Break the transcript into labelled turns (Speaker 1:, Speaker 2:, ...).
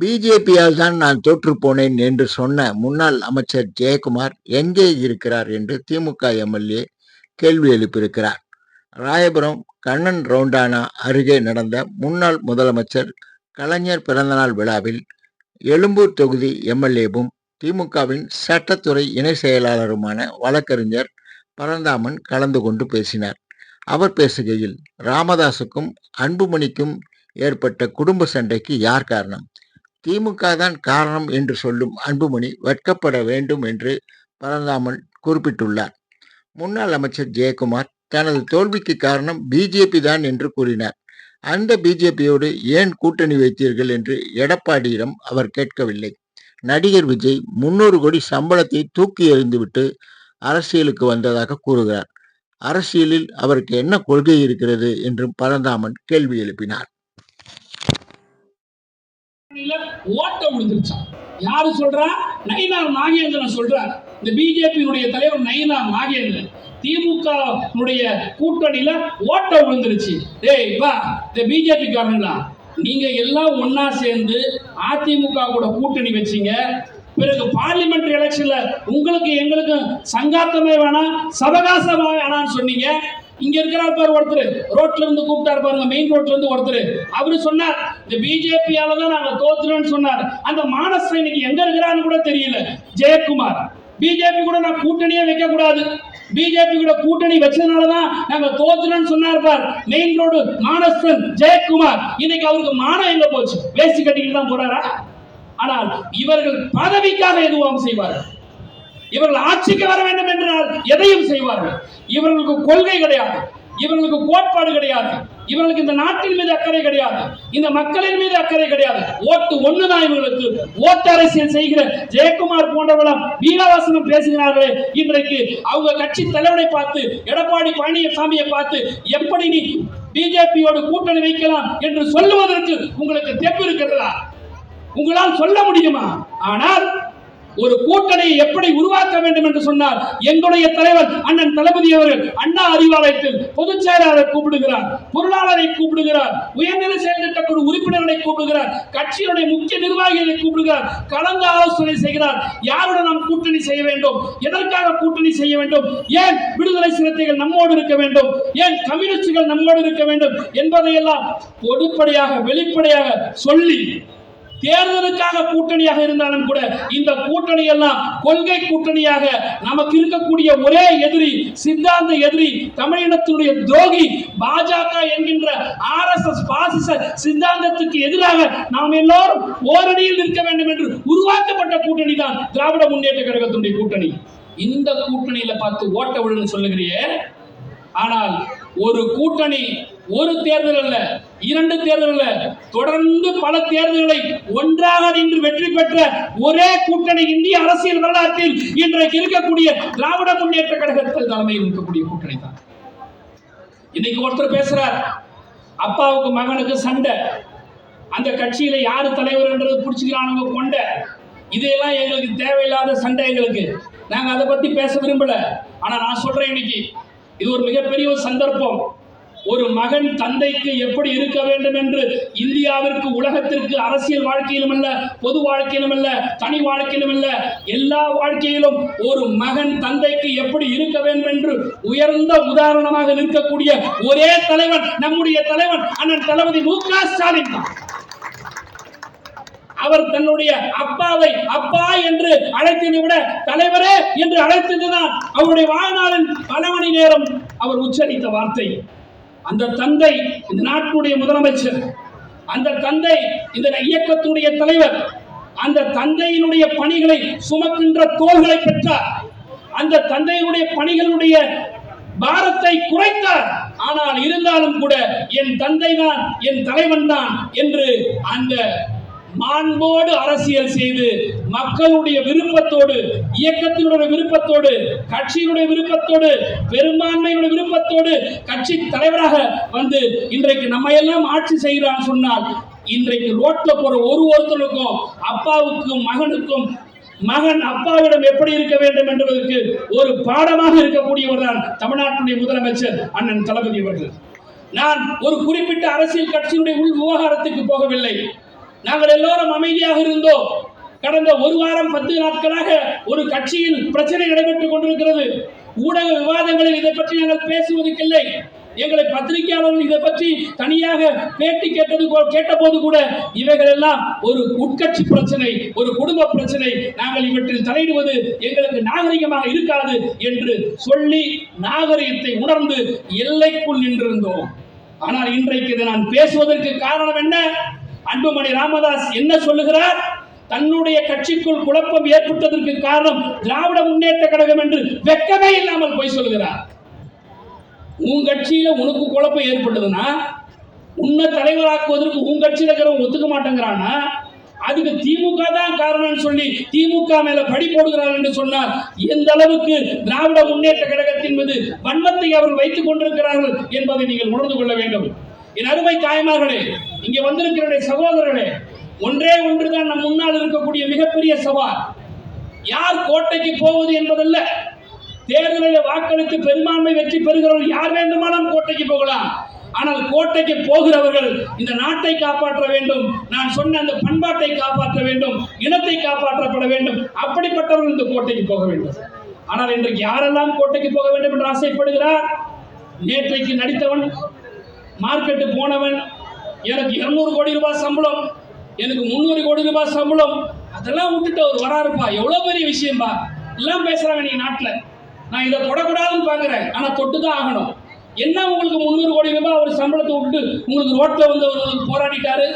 Speaker 1: பிஜேபியால் தான் நான் தோற்று போனேன் என்று சொன்ன முன்னாள் அமைச்சர் ஜெயக்குமார் எங்கே இருக்கிறார் என்று திமுக எம்எல்ஏ கேள்வி எழுப்பியிருக்கிறார். ராயபுரம் கண்ணன் ரவுண்டானா அருகே நடந்த முன்னாள் முதலமைச்சர் கலைஞர் பிறந்தநாள் விழாவில் எழும்பூர் தொகுதி எம்எல்ஏவும் திமுகவின் சட்டத்துறை இணை செயலாளருமான வழக்கறிஞர் பரந்தாமன் கலந்து கொண்டு பேசினார். அவர் பேசுகையில் ராமதாசுக்கும் அன்புமணிக்கும் ஏற்பட்ட குடும்ப சண்டைக்கு யார் காரணம்? திமுக தான் காரணம் என்று சொல்லும் அன்புமணி வெட்கப்பட வேண்டும் என்று பரந்தாமன் குறிப்பிட்டுள்ளார். முன்னாள் அமைச்சர் ஜெயக்குமார் தனது தோல்விக்கு காரணம் பிஜேபி தான் என்று கூறினார். அந்த பிஜேபியோடு ஏன் கூட்டணி வைத்தீர்கள் என்று எடப்பாடியிடம் அவர் கேட்கவில்லை. நடிகர் விஜய் முன்னூறு கோடி சம்பளத்தை தூக்கி எறிந்துவிட்டு அரசியலுக்கு வந்ததாக கூறுகிறார். அரசியலில் அவருக்கு என்ன கொள்கை இருக்கிறது என்றும் பரந்தாமன் கேள்வி எழுப்பினார்.
Speaker 2: ஓட்ட விழுந்துருச்சான் யாரு சொல்றா? நயினார் நாகேந்திரன் சொல்றார் இந்த பிஜேபியினுடைய தலைவர் நயினார் நாகேந்திரன். திமுக கூட்டணியில ஓட்ட விழுந்துருச்சு. டேய் வா இந்த பிஜேபி காரணங்களா நீங்க எல்லாம் ஒன்னா சேர்ந்து அதிமுக கூட கூட்டணி வச்சீங்க. பிறகு பார்லிமெண்ட் எலெக்ஷன்ல உங்களுக்கு எங்களுக்கு சங்காத்தமே வேணாம் சவகாசமே வேணாம்னு சொன்னீங்க. இங்க இருக்கிறார் பாரு ஒருத்தர். ரோட்ல இருந்து கூப்பிட்டாரு பாருங்க மெயின் ரோட்ல இருந்து ஒருத்தர். அவரு சொன்னார் இந்த பிஜேபியால தான் நாங்க தோத்துறோம்னு சொன்னார். அந்த மானஸ் இன்னைக்கு எங்க இருக்கிறான்னு கூட தெரியல. ஜெயக்குமார். பிஜேபி கூட நான் கூட்டணியே வைக்க கூடாது பிஜேபி கூட கூட்டணி வச்சதுனால தான் நாங்க தோத்துறோம்னு சொன்னார் பார். மெயின் ரோடு மானஸ்தன் ஜெயக்குமார். இன்னைக்கு அவருக்கு மானம் எங்க போச்சு? வேஸ்ட் கட்டிக்கிட்டு தான் போறாரா? ஆனால் இவர்கள் பதவிக்காக எதுவும் செய்வார்கள். இவர்கள் ஆட்சிக்கு வர வேண்டும் என்றால் எதையும் செய்வார்கள். இவர்களுக்கு கொள்கை கிடையாது. இவர்களுக்கு கோட்பாடு கிடையாது. இவர்களுக்கு இந்த நாட்டின் மீது அக்கறை கிடையாது. இந்த மக்களின் மீது அக்கறை கிடையாது. ஓட்டு ஒண்ணுதான் இவர்களுக்கு. ஓட்டு அரசியல் செய்கிற ஜெயக்குமார் போன்றவெல்லாம் வீரவாசனம் பேசுகிறார்களே. இன்றைக்கு அவங்க கட்சி தலைவரை பார்த்து எடப்பாடி பழனிசாமியை பார்த்து எப்படி நீ பிஜேபியோடு கூட்டணி வைக்கலாம் என்று சொல்லுவதற்கு உங்களுக்கு தெப்பு இருக்கிறதா? உங்களால் சொல்ல முடியுமா? ஆனால் ஒரு கூட்டணியை எப்படி உருவாக்க வேண்டும் என்று சொன்னார். எங்களுடைய தலைவர் அண்ணன் தளபதி அவர்கள் அண்ணா அறிவாலயத்தில் பொதுச் செயலாளர் கூப்பிடுகிறார் பொருளாளரை கூப்பிடுகிறார் உயர்நிலை செயல் குழு உறுப்பினர்களை கூப்பிடுகிறார் கட்சியினுடைய முக்கிய நிர்வாகிகளை கூப்பிடுகிறார் கலந்து ஆலோசனை செய்கிறார். யாருடன் நாம் கூட்டணி செய்ய வேண்டும்? எதற்காக கூட்டணி செய்ய வேண்டும்? ஏன் விடுதலை சிறுத்தைகள் நம்மோடு இருக்க வேண்டும்? ஏன் கம்யூனிஸ்டுகள் நம்மோடு இருக்க வேண்டும்? என்பதையெல்லாம் பொதுப்படையாக வெளிப்படையாக சொல்லி தேர்தலுக்காக கூட்டணியாக இருந்தாலும் கூட இந்த கூட்டணி எல்லாம் கொள்கை கூட்டணியாக நமக்கு இருக்கக்கூடிய ஒரே எதிரி சித்தாந்த எதிரி தமிழினத்தினுடைய துரோகி பாஜக என்கின்ற ஆர் எஸ் எஸ் பாசிச சித்தாந்தத்துக்கு எதிராக நாம் எல்லோரும் ஓரணியில் நிற்க வேண்டும் என்று உருவாக்கப்பட்ட கூட்டணி தான் திராவிட முன்னேற்ற கழகத்தினுடைய கூட்டணி. இந்த கூட்டணியில பார்த்து ஓட்ட விடுன்னு சொல்லுகிறியே ஆனால் ஒரு கூட்டணி ஒரு தேர்தல் அல்ல. இரண்டு தேர்தல்கள் தொடர்ந்து பல தேர்தல்களை ஒன்றாக நின்று வெற்றி பெற்ற ஒரே கூட்டணி இந்திய அரசியல் வரலாற்றில் இன்றைக்கு இருக்கக்கூடிய திராவிட முன்னேற்ற கழகத்தில் தலைமையில் இருக்கக்கூடிய கூட்டணி தான். இன்னைக்கு ஒருத்தர் பேசுறார் அப்பாவுக்கு மகனுக்கு சண்டை. அந்த கட்சியில யாரு தலைவர் என்றது பிடிச்சிக்கிறானுங்க கொண்ட. இதையெல்லாம் எங்களுக்கு தேவையில்லாத சண்டை எங்களுக்கு. நாங்கள் அதை பத்தி பேச விரும்பல. ஆனா நான் சொல்றேன் இன்னைக்கு இது ஒரு மிகப்பெரிய ஒரு சந்தர்ப்பம். ஒரு மகன் தந்தைக்கு எப்படி இருக்க வேண்டும் என்று இந்தியாவிற்கு உலகத்திற்கு அரசியல் வாழ்க்கையிலும் அல்ல பொது வாழ்க்கையிலும் அல்ல தனி வாழ்க்கையிலும் அல்ல எல்லா வாழ்க்கையிலும் ஒரு மகன் தந்தைக்கு எப்படி இருக்க வேண்டும் என்று உயர்ந்த உதாரணமாக நிற்கக்கூடிய ஒரே தலைவன் நம்முடைய தலைவன் அண்ணன் தளபதி மு க ஸ்டாலின் தான். அவர் தன்னுடைய அப்பாவை அப்பா என்று அழைத்ததை விட தலைவரே என்று அழைத்ததுதான் அவருடைய வாழ்நாளின் பல மணி நேரம் அவர் உச்சரித்த வார்த்தை. அந்த தந்தை இந்த நாட்டுடைய முதலமைச்சர் அந்த தந்தை இந்த இயக்கத்துடைய தலைவர் அந்த தந்தையினுடைய பணிகளை சுமக்கின்ற தோள்களை பெற்றார். அந்த தந்தையினுடைய பணிகளுடைய பாரத்தை குறைத்தார். ஆனால் இருந்தாலும் கூட என் தந்தை தான் என் தலைவன் தான் என்று அந்த மாண்போடு அரசியல் செய்து மக்களுடைய விருப்பத்தோடு இயக்கத்தினுடைய விருப்பத்தோடு கட்சியினுடைய விருப்பத்தோடு பெரும்பான்மையுடைய விருப்பத்தோடு கட்சி தலைவராக வந்து இன்றைக்கு நம்ம எல்லாம் ஆட்சி செய்கிறான்னு சொன்னால் இன்றைக்கு ரோட்ல போற ஒரு ஒருத்தருக்கும் அப்பாவுக்கும் மகனுக்கும் மகன் அப்பாவிடம் எப்படி இருக்க வேண்டும் என்பதற்கு ஒரு பாடமாக இருக்கக்கூடியவர் தான் தமிழ்நாட்டினுடைய முதலமைச்சர் அண்ணன் தளபதி அவர்கள். நான் ஒரு குறிப்பிட்ட அரசியல் கட்சியினுடைய உள் விவகாரத்துக்கு போகவில்லை. நாங்கள் எல்லோரும் அமைதியாக இருந்தோம். கடந்த ஒரு வாரம் பத்து நாட்களாக ஒரு கட்சியில் பிரச்சனை நடைபெற்றுக் கொண்டிருக்கிறது. ஊடக விவாதங்களில் இதை பற்றி நாங்கள் பேசுவதற்கில்லை. எங்களை பத்திரிகையாளர்கள் இதை பற்றி தனியாக பேட்டி கேட்டது போ- கேட்டபோது கூட இவைகள் எல்லாம் ஒரு உட்கட்சி பிரச்சனை ஒரு குடும்ப பிரச்சனை. நாங்கள் இவற்றில் தலையிடுவது எங்களுக்கு நாகரிகமாக இருக்காது என்று சொல்லி நாகரிகத்தை உணர்ந்து எல்லைக்குள் நின்றிருந்தோம். ஆனால் இன்றைக்கு இதை நான் பேசுவதற்கு காரணம் என்ன? அன்புமணி ராமதாஸ் என்ன சொல்லுகிறார்? தன்னுடைய கட்சிக்குள் குழப்பம் ஏற்பட்டதற்கு காரணம் திராவிட முன்னேற்ற கழகம் என்று வெக்கமே இல்லாமல் போய் சொல்லுகிறார். உன் கட்சியில உனக்கு குழப்பம் ஏற்பட்டதுன்னா உன்னை தலைவராக்குவதற்கு உன் கட்சியில் இருக்கிறவங்க ஒத்துக்க மாட்டேங்கிறான்னா அதுக்கு திமுக தான் காரணம்னு சொல்லி திமுக மேல படி போடுகிறார் என்று சொன்னார் எந்த அளவுக்கு திராவிட முன்னேற்ற கழகத்தின் மீது வன்மத்தை அவர்கள் வைத்துக் கொண்டிருக்கிறார்கள் என்பதை நீங்கள் உணர்ந்து கொள்ள வேண்டும். என் அருமை தாய்மார்களே இங்கே வந்திருக்கிற சகோதரர்களே ஒன்றே ஒன்றுதான் நம் முன்னால் இருக்கக்கூடிய மிகப்பெரிய சவால். யார் கோட்டைக்கு போவது என்பதல்ல. தேர்தலில் வாக்களித்து பெரும்பான்மை வெற்றி பெறுகிறவர்கள் யார் வேண்டுமானாலும் கோட்டைக்கு போகலாம். ஆனால் கோட்டைக்கு போகிறவர்கள் இந்த நாட்டை காப்பாற்ற வேண்டும். நான் சொன்ன அந்த பண்பாட்டை காப்பாற்ற வேண்டும் இனத்தை காப்பாற்றப்பட வேண்டும். அப்படிப்பட்டவர்கள் இந்த கோட்டைக்கு போக வேண்டும். ஆனால் இன்றைக்கு யாரெல்லாம் கோட்டைக்கு போக வேண்டும் என்று ஆசைப்படுகிறார்? நேற்றைக்கு நடித்தவன் மார்க்கெட்டு போனவன் எனக்கு இருநூறு கோடி ரூபாய் சம்பளம் எனக்கு முந்நூறு கோடி ரூபாய் சம்பளம் அதெல்லாம் விட்டுட்டு அவர் வராருப்பா. எவ்வளோ பெரிய விஷயம்பா. எல்லாம் பேசுகிறாங்க நீங்கள் நாட்டில். நான் இதை தொடக்கூடாதுன்னு பார்க்குறேன் ஆனால் தொட்டு தான் ஆகணும். என்ன உங்களுக்கு முந்நூறு கோடி ரூபாய் அவர் சம்பளத்தை விட்டு உங்களுக்கு ரோட்டில் வந்து அவர் உங்களுக்கு போராடிட்டாரு?